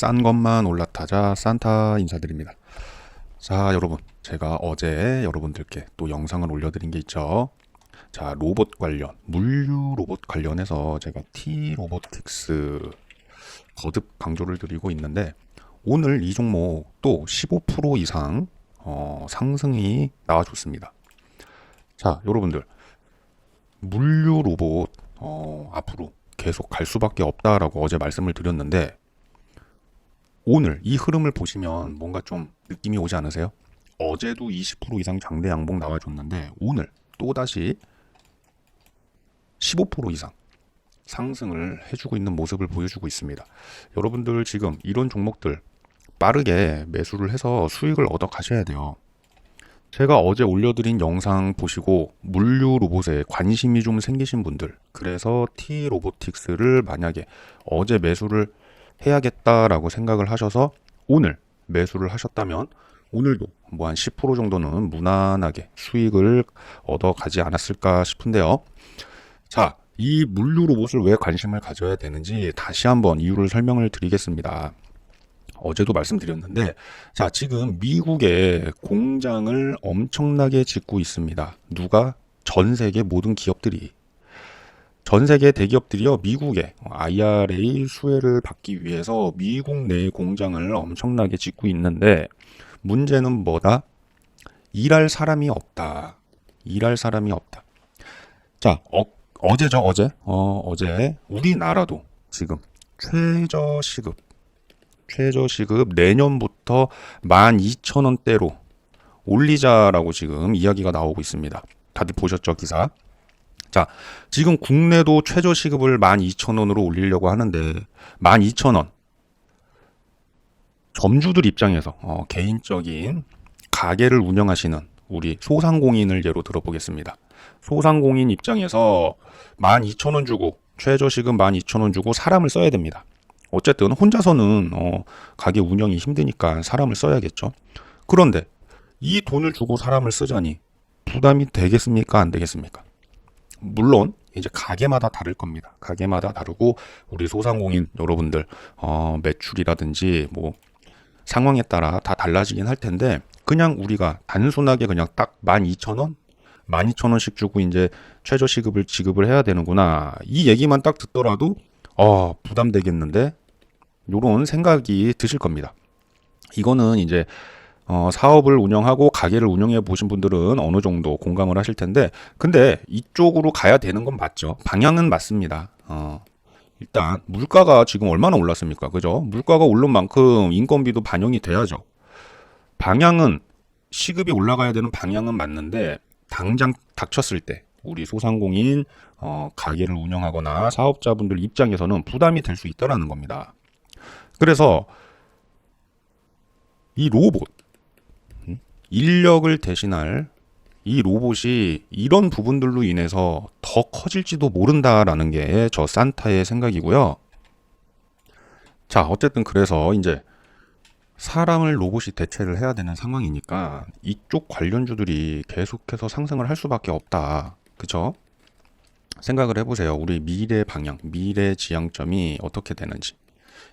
싼 것만 올라타자 산타 인사드립니다. 자, 여러분. 제가 어제 여러분들께 또 영상을 올려드린 게 있죠. 자, 로봇 관련, 물류 로봇 관련해서 제가 T 로보틱스 거듭 강조를 드리고 있는데, 오늘 이 종목 또 15% 이상 어, 상승이 나와줬습니다. 자, 여러분들. 물류 로봇 어, 앞으로 계속 갈 수밖에 없다라고 어제 말씀을 드렸는데 오늘 이 흐름을 보시면 뭔가 좀 느낌이 오지 않으세요? 어제도 20% 이상 장대 양봉 나와줬는데 오늘 또다시 15% 이상 상승을 해주고 있는 모습을 보여주고 있습니다. 여러분들 지금 이런 종목들 빠르게 매수를 해서 수익을 얻어 가셔야 돼요. 제가 어제 올려드린 영상 보시고 물류 로봇에 관심이 좀 생기신 분들, 그래서 T 로보틱스를 만약에 어제 매수를 해야겠다라고 생각을 하셔서 오늘 매수를 하셨다면 오늘도 뭐 한 10% 정도는 무난하게 수익을 얻어 가지 않았을까 싶은데요. 자, 이 물류 로봇을 왜 관심을 가져야 되는지 다시 한번 이유를 설명을 드리겠습니다. 어제도 말씀드렸는데, 자, 지금 미국에 공장을 엄청나게 짓고 있습니다. 누가? 전 세계 모든 기업들이. 전 세계 대기업들이요, 미국에 IRA 수혜를 받기 위해서 미국 내 공장을 엄청나게 짓고 있는데, 문제는 뭐다? 일할 사람이 없다. 일할 사람이 없다. 자, 어, 어제죠, 어제? 어, 어제 우리나라도 지금 최저 시급 최저 시급 내년부터 12,000원대로 올리자라고 지금 이야기가 나오고 있습니다. 다들 보셨죠, 기사? 자, 지금 국내도 최저 시급을 12,000원으로 올리려고 하는데 12,000원. 점주들 입장에서 어, 개인적인 가게를 운영하시는 우리 소상공인을 예로 들어보겠습니다. 소상공인 입장에서 12,000원 주고 최저 시급 12,000원 주고 사람을 써야 됩니다. 어쨌든 혼자서는 어, 가게 운영이 힘드니까 사람을 써야겠죠. 그런데 이 돈을 주고 사람을 쓰자니 부담이 되겠습니까? 안 되겠습니까? 물론 이제 가게마다 다를 겁니다. 가게마다 다르고 우리 소상공인 여러분들 어, 매출이라든지 뭐 상황에 따라 다 달라지긴 할 텐데 그냥 우리가 단순하게 그냥 딱 12,000원 12,000원씩 주고 이제 최저 시급을 지급을 해야 되는구나. 이 얘기만 딱 듣더라도 어, 부담되겠는데 요런 생각이 드실 겁니다. 이거는 이제 어, 사업을 운영하고 가게를 운영해 보신 분들은 어느 정도 공감을 하실 텐데, 근데 이쪽으로 가야 되는 건 맞죠. 방향은 맞습니다. 어, 일단 물가가 지금 얼마나 올랐습니까? 그죠? 물가가 오른 만큼 인건비도 반영이 돼야죠. 방향은 시급이 올라가야 되는 방향은 맞는데 당장 닥쳤을 때 우리 소상공인 어, 가게를 운영하거나 사업자분들 입장에서는 부담이 될 수 있다라는 겁니다. 그래서 이 로봇 음? 인력을 대신할 이 로봇이 이런 부분들로 인해서 더 커질지도 모른다라는 게 저 산타의 생각이고요. 자, 어쨌든 그래서 이제 사람을 로봇이 대체를 해야 되는 상황이니까 이쪽 관련주들이 계속해서 상승을 할 수밖에 없다. 그죠? 생각을 해보세요. 우리 미래 방향, 미래 지향점이 어떻게 되는지.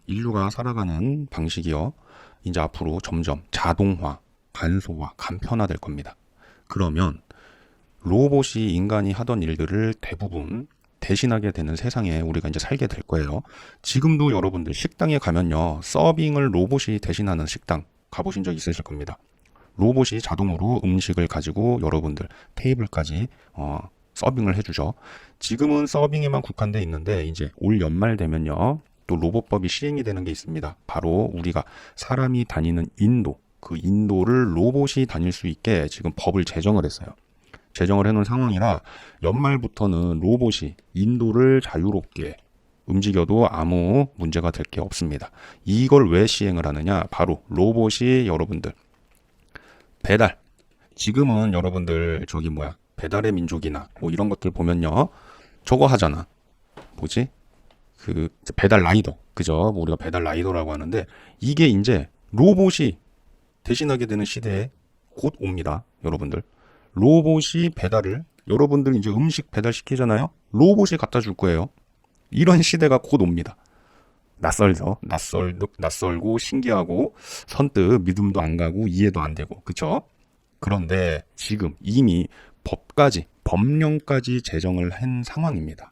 인류가 살아가는 방식이요. 이제 앞으로 점점 자동화, 간소화, 간편화될 겁니다. 그러면 로봇이 인간이 하던 일들을 대부분 대신하게 되는 세상에 우리가 이제 살게 될 거예요. 지금도 여러분들 식당에 가면요. 서빙을 로봇이 대신하는 식당 가보신 적 있으실 겁니다. 로봇이 자동으로 음식을 가지고 여러분들 테이블까지 어, 서빙을 해주죠. 지금은 서빙에만 국한돼 있는데 이제 올 연말 되면요. 또 로봇법이 시행이 되는 게 있습니다. 바로 우리가 사람이 다니는 인도, 그 인도를 로봇이 다닐 수 있게 지금 법을 제정을 했어요. 제정을 해놓은 상황이라 연말부터는 로봇이 인도를 자유롭게 움직여도 아무 문제가 될 게 없습니다. 이걸 왜 시행을 하느냐? 바로 로봇이 여러분들 배달. 지금은 여러분들 저기 뭐야 배달의 민족이나 뭐 이런 것들 보면요 저거 하잖아. 뭐지? 그 배달 라이더 그죠? 뭐 우리가 배달 라이더라고 하는데 이게 이제 로봇이 대신하게 되는 시대에 곧 옵니다, 여러분들. 로봇이 배달을 여러분들 이제 음식 배달 시키잖아요. 로봇이 갖다 줄 거예요. 이런 시대가 곧 옵니다. 낯설죠. 낯설 낯설고 신기하고 선뜻 믿음도 안 가고 이해도 안 되고 그쵸? 그런데 지금 이미 법까지 법령까지 제정을 한 상황입니다.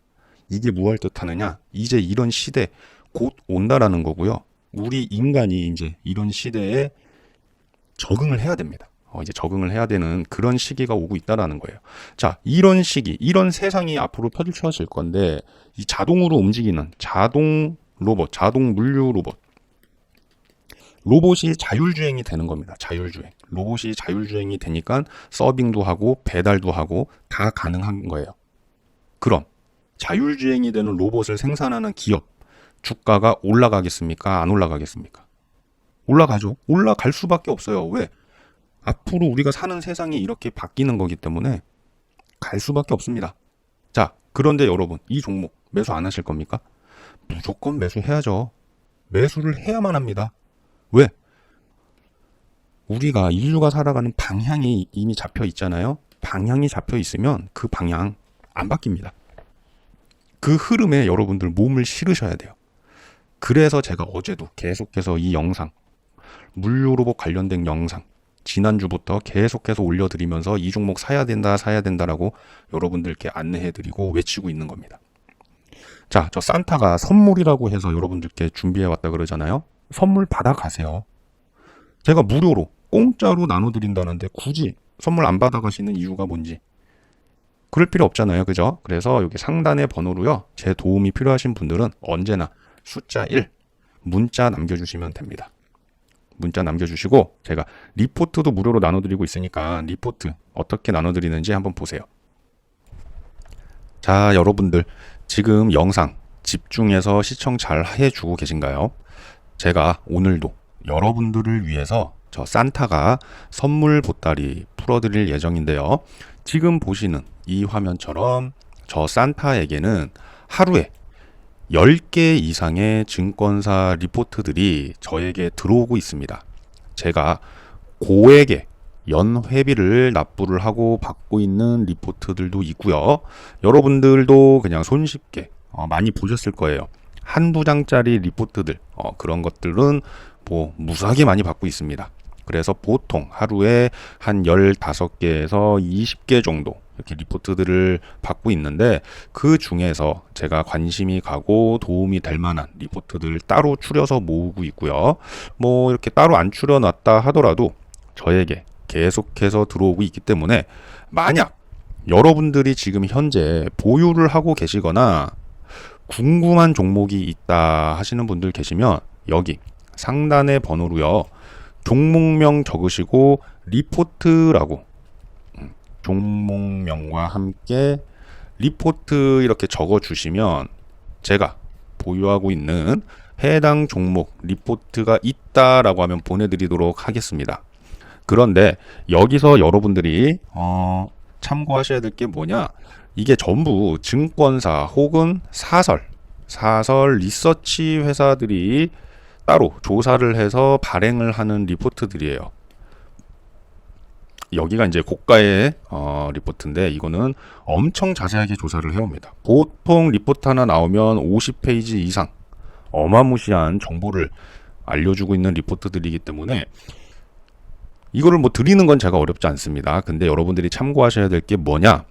이게 무엇을 뜻하느냐? 이제 이런 시대 곧 온다라는 거고요. 우리 인간이 이제 이런 시대에 적응을 해야 됩니다. 어, 이제 적응을 해야 되는 그런 시기가 오고 있다라는 거예요. 자, 이런 시기, 이런 세상이 앞으로 펼쳐질 건데 이 자동으로 움직이는 자동 로봇, 자동 물류 로봇. 로봇이 자율주행이 되는 겁니다. 자율주행. 로봇이 자율주행이 되니까 서빙도 하고 배달도 하고 다 가능한 거예요. 그럼 자율주행이 되는 로봇을 생산하는 기업 주가가 올라가겠습니까? 안 올라가겠습니까? 올라가죠. 올라갈 수밖에 없어요. 왜? 앞으로 우리가 사는 세상이 이렇게 바뀌는 거기 때문에 갈 수밖에 없습니다. 자, 그런데 여러분, 이 종목 매수 안 하실 겁니까? 무조건 매수해야죠. 매수를 해야만 합니다. 왜? 우리가 인류가 살아가는 방향이 이미 잡혀 있잖아요. 방향이 잡혀 있으면 그 방향 안 바뀝니다. 그 흐름에 여러분들 몸을 실으셔야 돼요. 그래서 제가 어제도 계속해서 이 영상, 물류 로봇 관련된 영상, 지난주부터 계속해서 올려드리면서 이 종목 사야 된다, 사야 된다라고 여러분들께 안내해드리고 외치고 있는 겁니다. 자, 저 산타가 선물이라고 해서 여러분들께 준비해 왔다 그러잖아요. 선물 받아 가세요. 제가 무료로 공짜로 나눠드린다는데 굳이 선물 안 받아 가시는 이유가 뭔지 그럴 필요 없잖아요. 그죠? 그래서 여기 상단의 번호로요. 제 도움이 필요하신 분들은 언제나 숫자 1 문자 남겨주시면 됩니다. 문자 남겨주시고 제가 리포트도 무료로 나눠드리고 있으니까 리포트 어떻게 나눠드리는지 한번 보세요. 자, 여러분들 지금 영상 집중해서 시청 잘 해주고 계신가요? 제가 오늘도 여러분들을 위해서 저 산타가 선물 보따리 풀어드릴 예정인데요. 지금 보시는 이 화면처럼 저 산타에게는 하루에 10개 이상의 증권사 리포트들이 저에게 들어오고 있습니다. 제가 고액의 연회비를 납부를 하고 받고 있는 리포트들도 있고요. 여러분들도 그냥 손쉽게 어, 많이 보셨을 거예요. 한두 장짜리 리포트들 어, 그런 것들은 뭐 무수하게 많이 받고 있습니다. 그래서 보통 하루에 한 15개에서 20개 정도 이렇게 리포트들을 받고 있는데 그 중에서 제가 관심이 가고 도움이 될 만한 리포트들 따로 추려서 모으고 있고요. 뭐 이렇게 따로 안 추려놨다 하더라도 저에게 계속해서 들어오고 있기 때문에 만약 여러분들이 지금 현재 보유를 하고 계시거나 궁금한 종목이 있다 하시는 분들 계시면 여기 상단의 번호로요. 종목명 적으시고 리포트라고 음, 종목명과 함께 리포트 이렇게 적어 주시면 제가 보유하고 있는 해당 종목 리포트가 있다라고 하면 보내드리도록 하겠습니다. 그런데 여기서 여러분들이 어, 참고하셔야 될 게 뭐냐? 이게 전부 증권사 혹은 사설, 사설 리서치 회사들이 따로 조사를 해서 발행을 하는 리포트들이에요. 여기가 이제 고가의 어, 리포트인데 이거는 엄청 자세하게 조사를 해옵니다. 보통 리포트 하나 나오면 50페이지 이상 어마무시한 정보를 알려주고 있는 리포트들이기 때문에 이거를 뭐 드리는 건 제가 어렵지 않습니다. 근데 여러분들이 참고하셔야 될 게 뭐냐?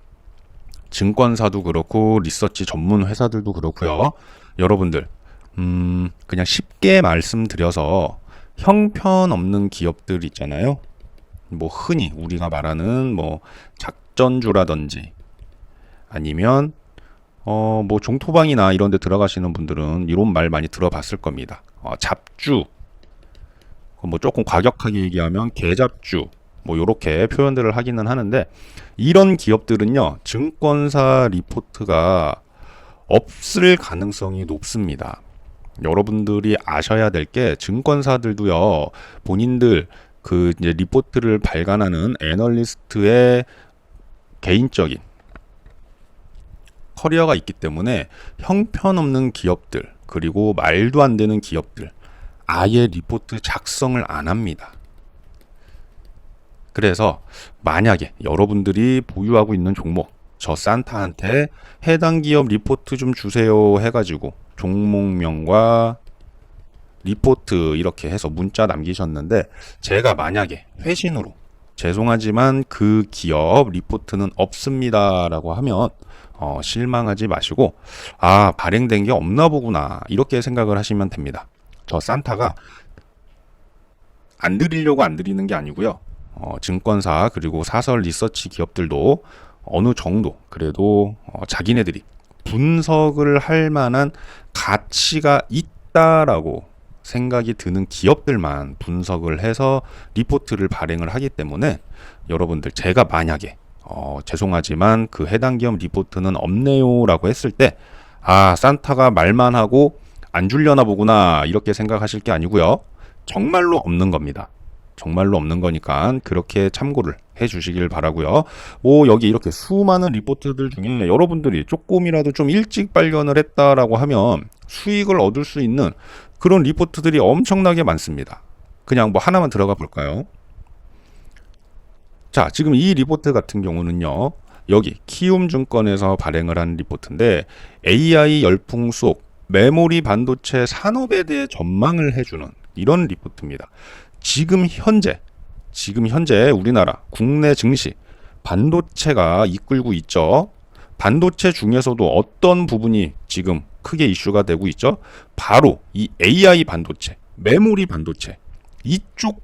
증권사도 그렇고 리서치 전문 회사들도 그렇고요. 여러분들 음, 그냥 쉽게 말씀드려서 형편없는 기업들 있잖아요. 뭐 흔히 우리가 말하는 뭐 작전주라든지 아니면 어 뭐 종토방이나 이런 데 들어가시는 분들은 이런 말 많이 들어봤을 겁니다. 어, 잡주 뭐 조금 과격하게 얘기하면 개잡주 뭐 요렇게 표현들을 하기는 하는데 이런 기업들은요 증권사 리포트가 없을 가능성이 높습니다. 여러분들이 아셔야 될 게 증권사들도요 본인들 그 이제 리포트를 발간하는 애널리스트의 개인적인 커리어가 있기 때문에 형편없는 기업들 그리고 말도 안 되는 기업들 아예 리포트 작성을 안 합니다. 그래서 만약에 여러분들이 보유하고 있는 종목 저 산타한테 해당 기업 리포트 좀 주세요 해가지고 종목명과 리포트 이렇게 해서 문자 남기셨는데 제가 만약에 회신으로 죄송하지만 그 기업 리포트는 없습니다라고 하면 어, 실망하지 마시고 아 발행된 게 없나 보구나 이렇게 생각을 하시면 됩니다. 저 산타가 안 드리려고 안 드리는 게 아니고요. 어, 증권사 그리고 사설 리서치 기업들도 어느 정도 그래도 어, 자기네들이 분석을 할 만한 가치가 있다라고 생각이 드는 기업들만 분석을 해서 리포트를 발행을 하기 때문에 여러분들 제가 만약에 어, 죄송하지만 그 해당 기업 리포트는 없네요라고 했을 때 아 산타가 말만 하고 안 줄려나 보구나 이렇게 생각하실 게 아니고요 정말로 없는 겁니다. 정말로 없는 거니까 그렇게 참고를 해 주시길 바라고요. 뭐 여기 이렇게 수많은 리포트들 중에 여러분들이 조금이라도 좀 일찍 발견을 했다라고 하면 수익을 얻을 수 있는 그런 리포트들이 엄청나게 많습니다. 그냥 뭐 하나만 들어가 볼까요? 자, 지금 이 리포트 같은 경우는요. 여기 키움증권에서 발행을 한 리포트인데 AI 열풍 속 메모리 반도체 산업에 대해 전망을 해주는 이런 리포트입니다. 지금 현재 지금 현재 우리나라 국내 증시 반도체가 이끌고 있죠. 반도체 중에서도 어떤 부분이 지금 크게 이슈가 되고 있죠? 바로 이 AI 반도체, 메모리 반도체 이쪽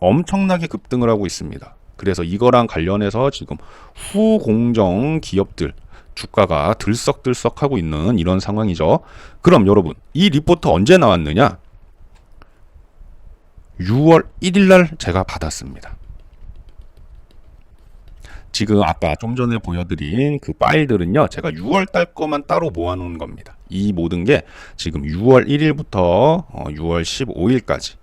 엄청나게 급등을 하고 있습니다. 그래서 이거랑 관련해서 지금 후공정 기업들 주가가 들썩들썩 하고 있는 이런 상황이죠. 그럼 여러분, 이 리포트 언제 나왔느냐? 6월 1일 날 제가 받았습니다. 지금 아까 좀 전에 보여드린 그 파일들은요, 제가 6월 달 거만 따로 모아놓은 겁니다. 이 모든 게 지금 6월 1일부터 6월 15일까지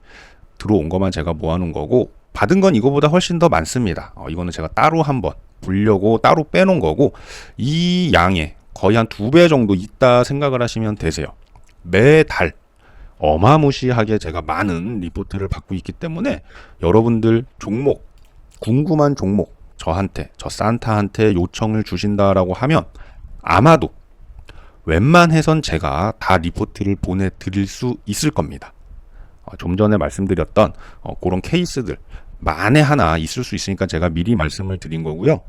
들어온 것만 제가 모아놓은 거고, 받은 건 이거보다 훨씬 더 많습니다. 어, 이거는 제가 따로 한번 보려고 따로 빼놓은 거고, 이 양에 거의 한 두 배 정도 있다 생각을 하시면 되세요. 매달 어마무시하게 제가 많은 리포트를 받고 있기 때문에 여러분들 종목, 궁금한 종목, 저한테, 저 산타한테 요청을 주신다라고 하면 아마도 웬만해선 제가 다 리포트를 보내드릴 수 있을 겁니다. 어, 좀 전에 말씀드렸던 어, 그런 케이스들 만에 하나 있을 수 있으니까 제가 미리 말씀을 드린 거고요.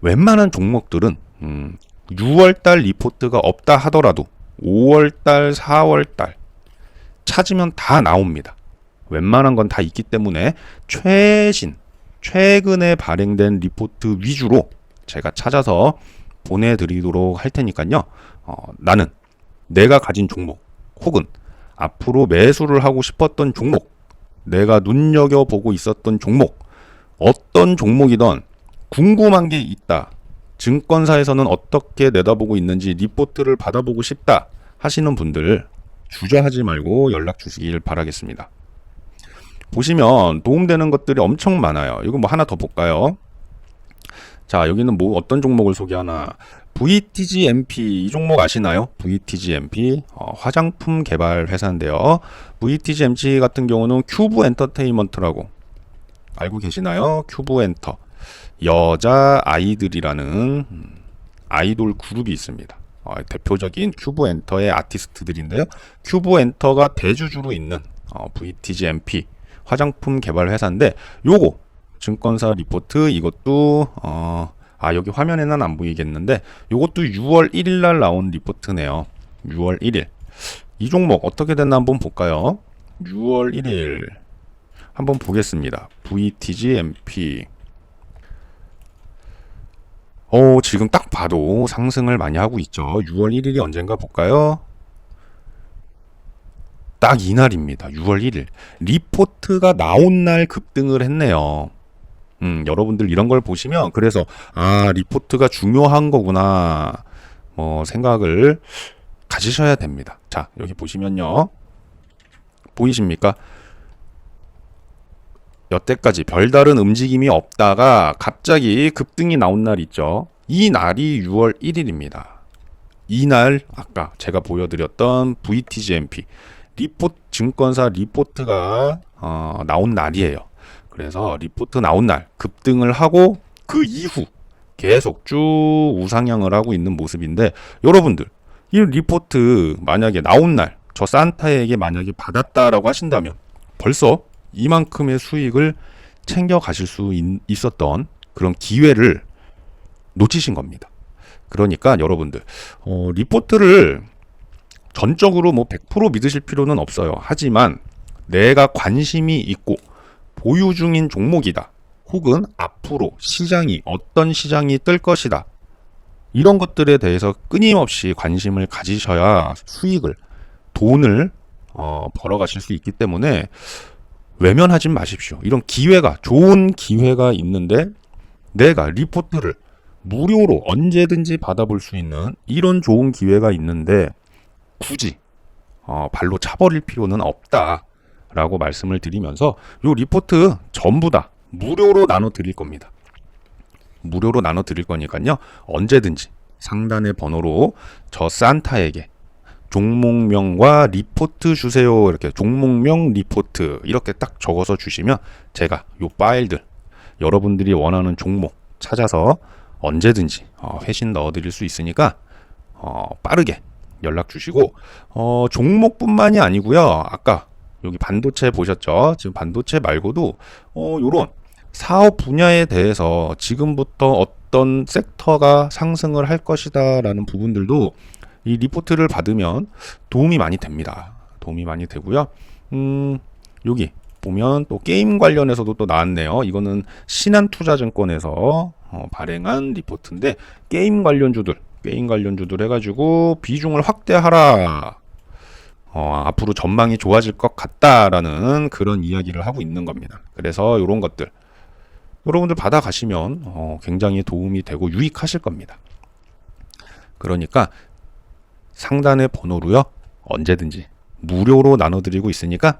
웬만한 종목들은 음, 6월달 리포트가 없다 하더라도 5월달, 4월달 찾으면 다 나옵니다. 웬만한 건 다 있기 때문에 최신, 최근에 발행된 리포트 위주로 제가 찾아서 보내드리도록 할 테니까요. 어, 나는 내가 가진 종목 혹은 앞으로 매수를 하고 싶었던 종목, 내가 눈여겨보고 있었던 종목, 어떤 종목이든 궁금한 게 있다. 증권사에서는 어떻게 내다보고 있는지 리포트를 받아보고 싶다 하시는 분들 주저하지 말고 연락 주시길 바라겠습니다. 보시면 도움되는 것들이 엄청 많아요. 이거 뭐 하나 더 볼까요? 자, 여기는 뭐 어떤 종목을 소개하나? VTGMP 이 종목 아시나요? VTGMP 어, 화장품 개발 회사인데요. VTGMP 같은 경우는 큐브 엔터테인먼트라고 알고 계시나요? 큐브 엔터. 여자 아이들이라는 음, 아이돌 그룹이 있습니다. 어, 대표적인 큐브 엔터의 아티스트들인데요. 큐브 엔터가 대주주로 있는 어, VTGMP 화장품 개발 회사인데 요거 증권사 리포트 이것도 어, 아 여기 화면에는 안 보이겠는데 요것도 6월 1일 날 나온 리포트네요. 6월 1일 이 종목 어떻게 됐나 한번 볼까요? 6월 1일 한번 보겠습니다. VTGMP 어, 지금 딱 봐도 상승을 많이 하고 있죠. 6월 1일이 언젠가 볼까요? 딱 이날입니다. 6월 1일. 리포트가 나온 날 급등을 했네요. 음, 여러분들 이런 걸 보시면 그래서 아, 리포트가 중요한 거구나. 뭐 생각을 가지셔야 됩니다. 자, 여기 보시면요. 보이십니까? 여태까지 별다른 움직임이 없다가 갑자기 급등이 나온 날 있죠. 이 날이 6월 1일입니다. 이날 아까 제가 보여드렸던 VTGMP 리포트 증권사 리포트가 어, 나온 날이에요. 그래서 리포트 나온 날 급등을 하고 그 이후 계속 쭉 우상향을 하고 있는 모습인데 여러분들 이 리포트 만약에 나온 날 저 산타에게 만약에 받았다라고 하신다면 벌써 이만큼의 수익을 챙겨 가실 수 있, 있었던 그런 기회를 놓치신 겁니다. 그러니까 여러분들 어, 리포트를 전적으로 뭐 100% 믿으실 필요는 없어요. 하지만 내가 관심이 있고 보유 중인 종목이다. 혹은 앞으로 시장이 어떤 시장이 뜰 것이다. 이런 것들에 대해서 끊임없이 관심을 가지셔야 수익을 돈을 어, 벌어가실 수 있기 때문에 외면하지 마십시오. 이런 기회가 좋은 기회가 있는데 내가 리포트를 무료로 언제든지 받아볼 수 있는 이런 좋은 기회가 있는데 굳이 어, 발로 차버릴 필요는 없다라고 말씀을 드리면서 요 리포트 전부 다 무료로 나눠 드릴 겁니다. 무료로 나눠 드릴 거니까요. 언제든지 상단의 번호로 저 산타에게 종목명과 리포트 주세요. 이렇게 종목명 리포트 이렇게 딱 적어서 주시면 제가 요 파일들 여러분들이 원하는 종목 찾아서 언제든지 어, 회신 넣어 드릴 수 있으니까 어, 빠르게 연락 주시고 어, 종목뿐만이 아니고요. 아까 여기 반도체 보셨죠? 지금 반도체 말고도 어, 요런 사업 분야에 대해서 지금부터 어떤 섹터가 상승을 할 것이다라는 부분들도 이 리포트를 받으면 도움이 많이 됩니다. 도움이 많이 되고요. 음, 여기 보면 또 게임 관련해서도 또 나왔네요. 이거는 신한투자증권에서 어, 발행한 리포트인데 게임 관련주들, 게임 관련주들 해가지고 비중을 확대하라. 어, 앞으로 전망이 좋아질 것 같다라는 그런 이야기를 하고 있는 겁니다. 그래서 이런 것들 여러분들 받아가시면 어, 굉장히 도움이 되고 유익하실 겁니다. 그러니까 상단의 번호로요 언제든지 무료로 나눠드리고 있으니까